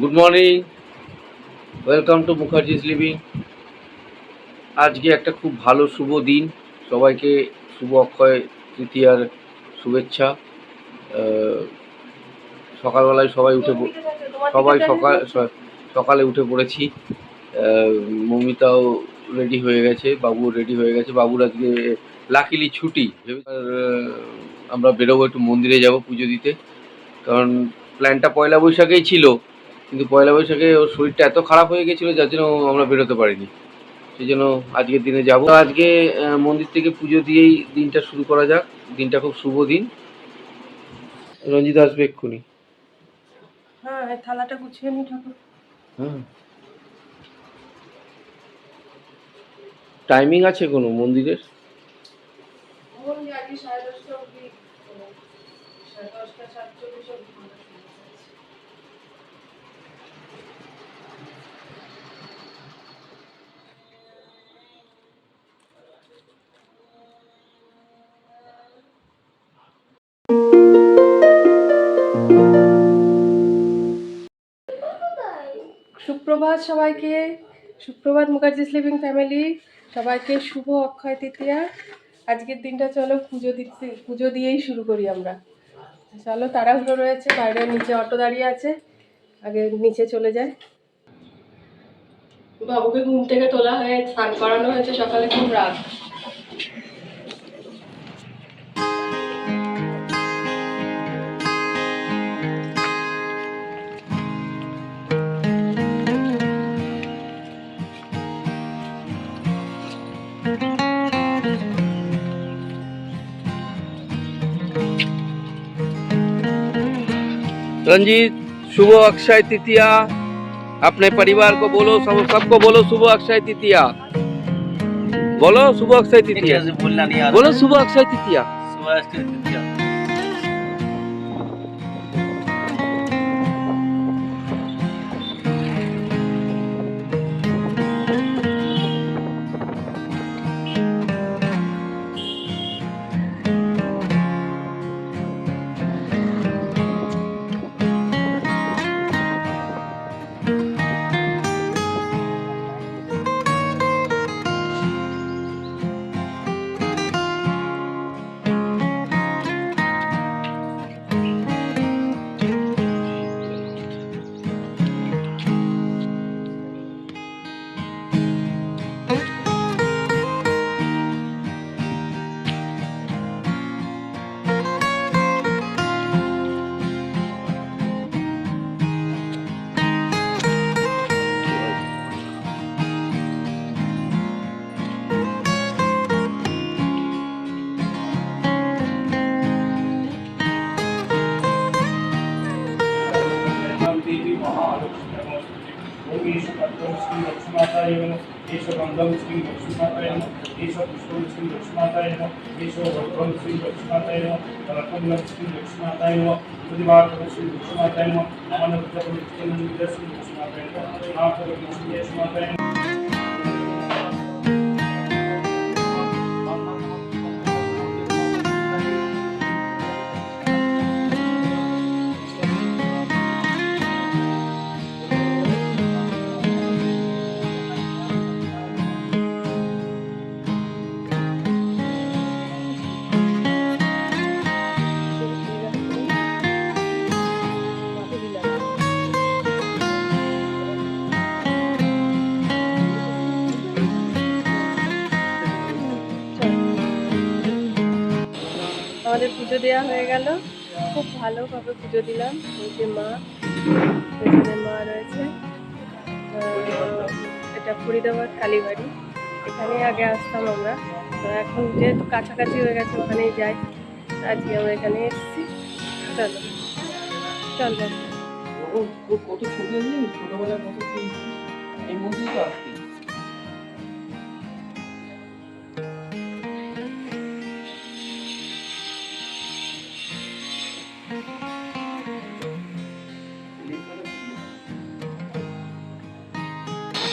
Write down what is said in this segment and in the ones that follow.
Good morning welcome to Mukherjee's living আজকে একটা খুব ভালো শুভ দিন। সবাইকে শুভ অক্ষয় তৃতীয়ার শুভেচ্ছা। সকালবেলায় সবাই উঠে সবাই সকাল সকালে উঠে পড়েছি। মৌমিতাও রেডি হয়ে গেছে, বাবুও রেডি হয়ে গেছে। বাবুর আজকে লাকিলি ছুটি। আমরা বেরোবো, একটু মন্দিরে যাব পুজো দিতে। কারণ প্ল্যানটা পয়লা বৈশাখেই ছিল। কিন্তু পয়লা বৈশাখে ওর শরীরটা এত খারাপ হয়ে গেছিল যার জন্য আমরা বেরোতে পারিনি। সেই জন্য আজকের দিনে যাব। আজকে মন্দির থেকে পুজো দিয়েই দিনটা শুরু করা যাক। দিনটা খুব শুভ দিন। রঞ্জিত আসবে এক্ষুনি। হ্যাঁ থালাটা গুছিয়ে নি ঠাকুর। হ্যাঁ টাইমিং আছে কোনো মন্দিরের? সুপ্রভাত সবাইকে। সুপ্রভাত মুখার্জি স্লিপিং ফ্যামিলি সবাইকে শুভ অক্ষয় তৃতীয়া। আজকের দিনটা চলো পুজো দিতে পুজো দিয়েই শুরু করি আমরা। চলো, তাড়াহুড়ো রয়েছে, বাইরে নিচে অটো দাঁড়িয়ে আছে, আগে নিচে চলে যায়। বাবুকে ঘুম থেকে তোলা হয়ে স্নান করানো হয়েছে সকালে খুব রাত। रंजीत शुभ अक्षय तृतीया अपने परिवार को बोलो सब सबको बोलो शुभ अक्षय तृतीया बोलो शुभ अक्षय तृतीया से बोलना नहीं आ बोलो शुभ अक्षय तृतीया गंधम श्री लक्ष्मीमाताय नमः ईश पुष्पम श्री लक्ष्मीमाताय नमः भद्रम श्री लक्ष्मीमाताय नमः रत्नम श्री प्रतिभार्थ श्री लक्ष्मीमाताय नमः श्री नमः পুজো দেওয়া হয়ে গেল। খুব ভালোভাবে পুজো দিলাম। ওই যে মা পেছনে মা রয়েছে। এটা ফরিদাবাদ কালীবাড়ি। এখানেই আগে আসতাম আমরা। তো এখন যেহেতু কাছাকাছি হয়ে গেছে, ওখানেই যাই। আজকে আমরা এখানে এসেছি। চলো, চল। কত ছবি ছোটবেলায় কত এই মন্দিরে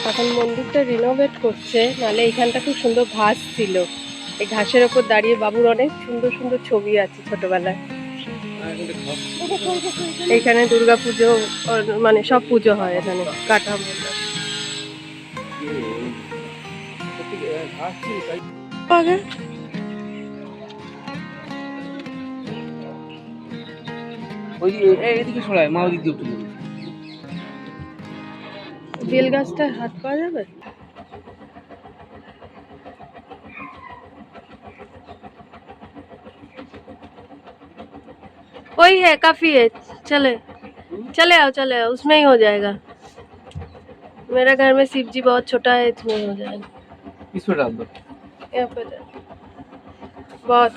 এখন মন্দিরটা রিনোভেট করছে নাহলে এইখানটা খুব সুন্দর ঘাস ছিল। এই ঘাসের ওপর দাঁড়িয়ে বাবুর অনেক সুন্দর সুন্দর ছবি আছে ছোটবেলায়। এখানে দুর্গা পুজো মানে সব পুজো হয় এখানে কাটা আগে? ওই এদিকে সরায় মা ওদিক দিয়ে। বেল গাছটা হাত পাওয়া যাবে वही है काफी है चले चले आओ चले आओ उसमें ही हो जाएगा मेरा घर में शिव जी बहुत छोटा है इसमें ही हो जाएगा इसमें डाल दो यहाँ पे डाल। बहुत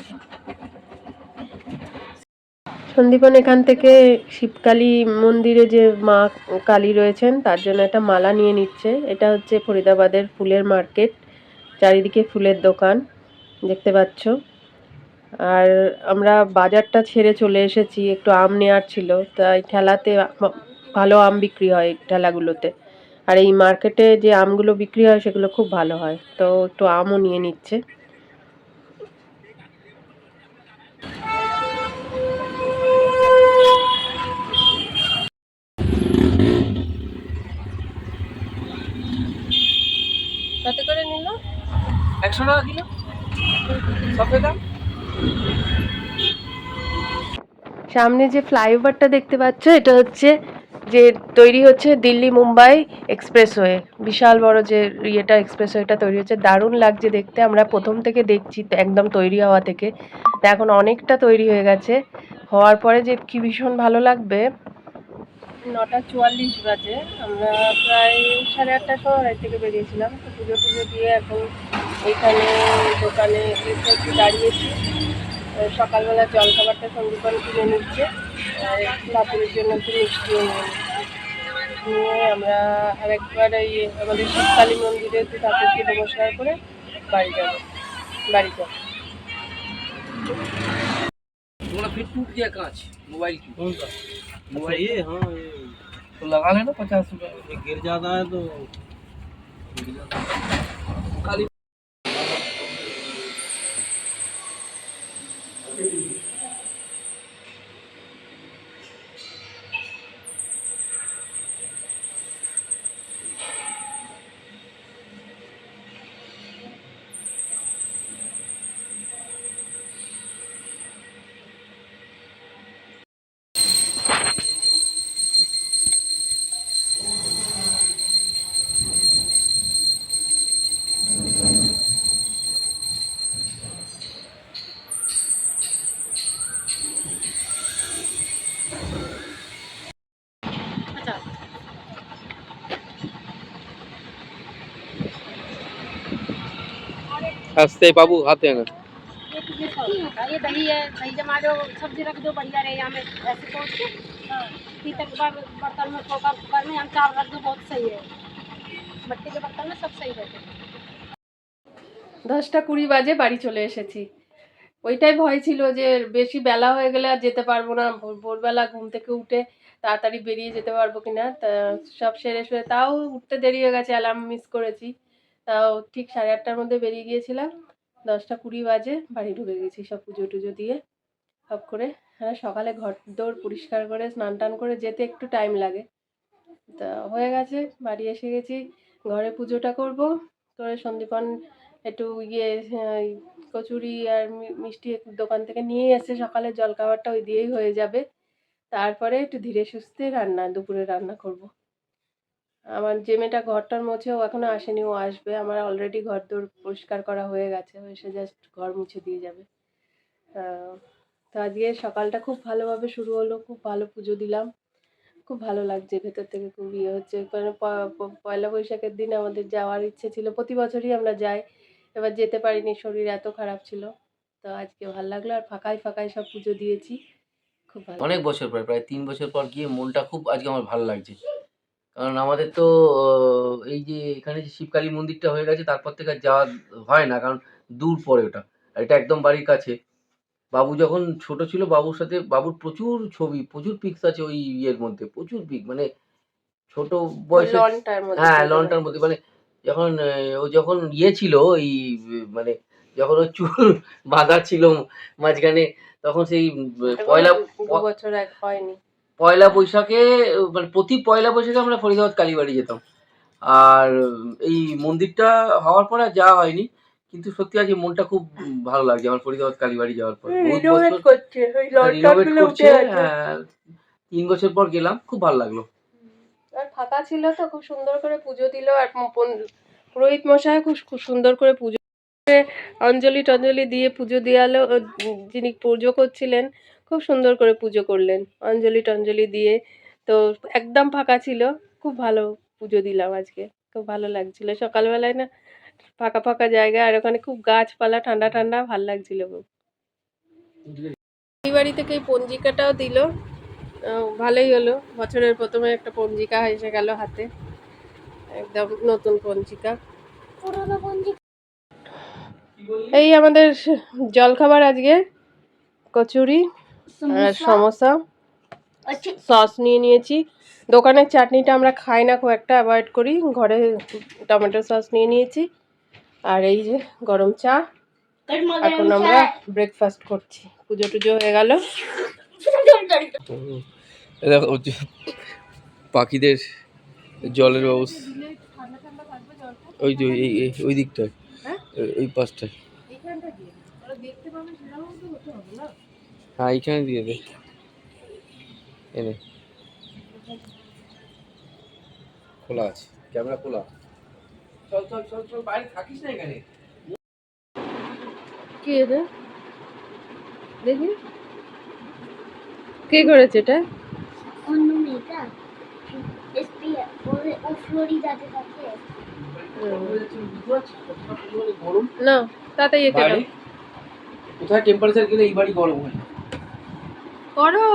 সন্দীপন এখান থেকে শিবকালী মন্দিরে যে মা কালী রয়েছেন, তার জন্য একটা মালা নিয়ে নিচ্ছে। এটা হচ্ছে ফরিদাবাদের ফুলের মার্কেট, চারিদিকে ফুলের দোকান, দেখতে পাচ্ছ। আর আমরা বাজারটা ছেড়ে চলে এসেছি, একটু আম নেওয়ার ছিল। তাই ঠেলাতে ভালো আম বিক্রি হয় ঠেলাগুলোতে। আর এই মার্কেটে যে আমগুলো বিক্রি হয়, সেগুলো খুব ভালো হয়। তো একটু আমও নিয়ে নিচ্ছে। একশো টাকা কিলো সামনে যে ফ্লাইওভারটা দেখতে পাচ্ছ, এটা হচ্ছে যে তৈরি হচ্ছে দিল্লি মুম্বাই এক্সপ্রেসওয়ে। বিশাল বড় যে ইয়েটা, এক্সপ্রেসওয়েটা তৈরি হচ্ছে। দারুণ লাগছে দেখতে। আমরা প্রথম থেকে দেখছি একদম তৈরি হওয়া থেকে। তো এখন অনেকটা তৈরি হয়ে গেছে। হওয়ার পরে যে কি ভীষণ ভালো লাগবে। নটা চুয়াল্লিশ বাজে। আমরা প্রায় সাড়ে আটটার সময় থেকে বেরিয়েছিলাম। পুজো টুজো দিয়ে এখন এইখানে দোকানে এসে একটু দাঁড়িয়েছি আহ সকালবেলা জল খাবারটা সন্দীপন কিনে নিচ্ছে আর বাপুরের জন্য একটু মিষ্টিও নিয়ে নিচ্ছে। নিয়ে আমরা আরেকবার এই আমাদের শিবকালী মন্দিরে একটু ঠাকুরকে নমস্কার করে বাড়ি যাবো বাড়ি যাবো तुम्हारा फिट टूट गया कांच मोबाइल की कौन सा मोबाइल ये हाँ ये तो लगा लेना पचास रुपए ये गिर जाता है तो काली हंसते बाबू आते हैं ना ये दही है दही जमा दो सब्जी रख दो बढ़िया रहे यहाँ में ऐसे पहुँच के पीतल के बाद बर्तन में ठोका कुकर में हम चावल रख दो बहुत सही है मिट्टी के बर्तन में सब सही रहते हैं দশটা কুড়ি বাজে বাড়ি চলে এসেছি ওইটাই ভয় ছিল যে বেশি বেলা হয়ে গেলে আর যেতে পারবো না ভোর- ভোরবেলা ঘুম থেকে উঠে তাড়াতাড়ি বেরিয়ে যেতে পারবো কিনা তা সব সেরে সেরে তাও উঠতে দেরি হয়ে গেছে অ্যালার্ম মিস করেছি তাও ঠিক সাড়ে আটটার মধ্যে বেরিয়ে গিয়েছিলাম। দশটা কুড়ি বাজে, বাড়ি ঢুকে গেছি সব পুজো টুজো দিয়ে। সব করে হ্যাঁ সকালে ঘর দৌড় পরিষ্কার করে, স্নান টান করে যেতে একটু টাইম লাগে। তা হয়ে গেছে, বাড়ি এসে গেছি, ঘরে পুজোটা করব। করে সন্দীপন একটু ইয়ে কচুরি আর মিষ্টি দোকান থেকে নিয়ে এসে সকালে, জলখাবারটা ওই দিয়েই হয়ে যাবে। তারপরে একটু ধীরে সুস্থে রান্না, দুপুরে রান্না করব। আমার যে মেয়েটা ঘরটার মোছে ও এখনও আসেনি ও আসবে। আমার অলরেডি ঘর দোর পরিষ্কার করা হয়ে গেছে এসে জাস্ট ঘর মুছে দিয়ে যাবে। তো আজকে সকালটা খুব ভালোভাবে শুরু হলো খুব ভালো পুজো দিলাম। খুব ভালো লাগছে ভেতর থেকে খুব ইয়ে হচ্ছে। পয়লা বৈশাখের দিন আমাদের যাওয়ার ইচ্ছে ছিল প্রতি বছরই আমরা যাই। এবার যেতে পারিনি শরীর এত খারাপ ছিল। তো আজকে ভালো লাগল আর ফাঁকায় ফাঁকায় সব পুজো দিয়েছি। খুব ভালো অনেক বছর পর প্রায় তিন বছর পর গিয়ে মনটা খুব আজকে আমার ভালো লাগছে। কারণ আমাদের তো এই যে এখানে যে শিবকালী মন্দিরটা হয়ে গেছে তারপর থেকে আর যাওয়া হয় না কারণ দূর পড়ে ওটা। আর এটা একদম বাড়ির কাছে। বাবু যখন ছোট ছিল বাবুর সাথে বাবুর প্রচুর ছবি প্রচুর পিকস আছে ওই ইয়ের মধ্যে প্রচুর পিক মানে ছোট বয়সে হ্যাঁ। লনটার মধ্যে মানে যখন ও যখন ইয়ে ছিল ওই মানে যখন ওর চুল বাঁধা ছিল মাঝখানে তখন সেই পয়লা বছর হয়নি। পয়লা বৈশাখে মানে প্রতি পয়লা বৈশাখে আমরা ফরিদাবাদ কালীবাড়ি যেতাম। আর এই মন্দিরটা হওয়ার পরে যাওয়া হয়নি কিন্তু সত্যি আজকে মনটা খুব ভালো লাগছে আমার ফরিদাবাদ কালীবাড়ি যাওয়ার পর। রিনোভেট করছে রিনোভেট করছে উঠে আছে হ্যাঁ, তিন বছর পর গেলাম খুব ভালো লাগল। আর ফাঁকা ছিল তো খুব সুন্দর করে পুজো দিল আর পুরোহিত মশাই খুব খুব সুন্দর করে পুজো অঞ্জলি টঞ্জলি দিয়ে পুজো দেওয়ালো উম, যিনি পুজো করছিলেন খুব সুন্দর করে পুজো করলেন। অঞ্জলি টঞ্জলি দিয়ে তো একদম ফাঁকা ছিল। খুব ভালো পুজো দিলাম আজকে। খুব ভালো লাগছিল। সকালবেলায় না ফাঁকা ফাঁকা জায়গা আর ওখানে খুব গাছপালা ঠান্ডা ঠান্ডা ভালো লাগছিল খুব। এই বাড়ি থেকে এই পঞ্জিকাটাও দিল। ভালোই হলো। বছরের প্রথমে একটা পঞ্জিকা এসে গেল হাতে। একদম নতুন পঞ্জিকা। পুরোনো এই আমাদের জলখাবার আজকে। কচুরি। সমোসা? আচ্ছা। সস নিয়ে নিয়েছি। দোকানের চাটনিটা আমরা খাই না খুব একটা অ্যাভয়েড করি। ঘরে টমেটো সস নিয়ে নিয়েছি। আর এই যে গরম চা। এখন আমরা ব্রেকফাস্ট করছি। পুজো টুজো হয়ে গেল। পাখিদের জলের ব্যবস্থা। ওই যে ওই দিকটায়। হ্যাঁ? ওই- পাশটায়। হ্যাঁ এইখানে দিয়ে দে এনে খোলা আছে ক্যামেরা খোলা চল চল চল চল বাইরে থাকিস না এখানে কি এটা দেখি কে করেছে এটা অন্য মেয়েটা এসপি ও ফ্লোরিডাতে থাকে গরম না দাও কোথায় টেম্পারেচার গেলে এই বাড়ি গরম হয় করো।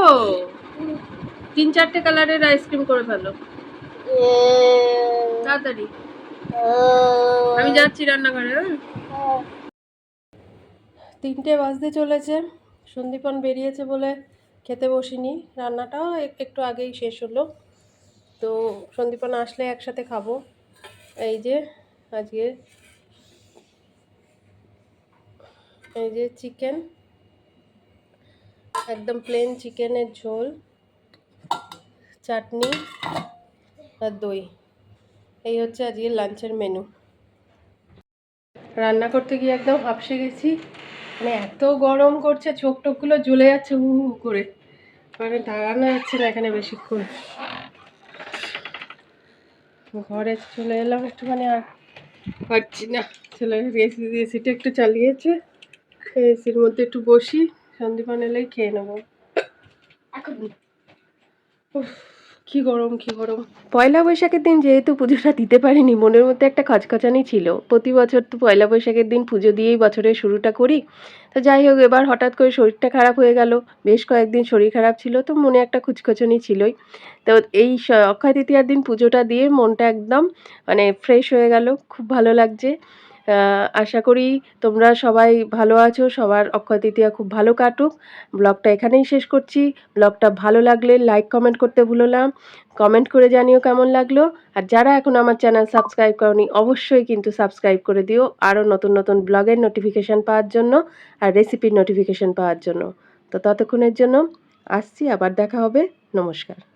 তিন চারটে কালারের আইসক্রিম করে ফেলো। তাড়াতাড়ি। আমি যাচ্ছি রান্নাঘরে হ্যাঁ? তিনটে বাজতে চলেছে। সন্দীপন বেরিয়েছে বলে খেতে বসিনি। রান্নাটাও এক- একটু আগেই শেষ হলো। তো সন্দীপন আসলে একসাথে খাব। এই যে আজকে এই যে চিকেন একদম প্লেন চিকেনের ঝোল, চাটনি আর দই। এই হচ্ছে আজকে লাঞ্চের মেনু রান্না করতে গিয়ে একদম হাঁপসে গেছি। মানে এত গরম করছে চোখ টোকগুলো জ্বলে যাচ্ছে হু হু করে। মানে দাঁড়ানো যাচ্ছে না এখানে বেশিক্ষণ। ঘরে চলে এলাম একটুখানি আর পারছি না। চলে এসি এসিটা একটু চালিয়েছে। এসির মধ্যে একটু বসি। সন্দীপন এলেই খেয়ে নেব। কি গরম কি গরম। পয়লা বৈশাখের দিন যেহেতু পুজোটা দিতে পারিনি মনের মধ্যে একটা খচখচানি ছিল। প্রতি বছর তো পয়লা বৈশাখের দিন পুজো দিয়েই বছরের শুরুটা করি। তো যাই হোক এবার হঠাৎ করে শরীরটা খারাপ হয়ে গেল। বেশ কয়েকদিন শরীর খারাপ ছিল তো মনে একটা খুচখচনি ছিলই। তো এই অক্ষয় তৃতীয়ার দিন পুজোটা দিয়ে মনটা একদম মানে ফ্রেশ হয়ে গেল। খুব ভালো লাগছে। আশা করি তোমরা সবাই ভালো আছো, সবার অক্ষয় তৃতীয়া খুব ভালো কাটুক। ব্লগটা এখানেই শেষ করছি। ব্লগটা ভালো লাগলে লাইক, কমেন্ট করতে ভুলো না। কমেন্ট করে জানিও কেমন লাগল। আর যারা এখন আমার চ্যানেল সাবস্ক্রাইব করনি, অবশ্যই কিন্তু সাবস্ক্রাইব করে দিও। আরও নতুন নতুন ব্লগের নোটিফিকেশান পাওয়ার জন্য আর রেসিপির নোটিফিকেশান পাওয়ার জন্য। তো ততক্ষণের জন্য আসছি, আবার দেখা হবে। নমস্কার।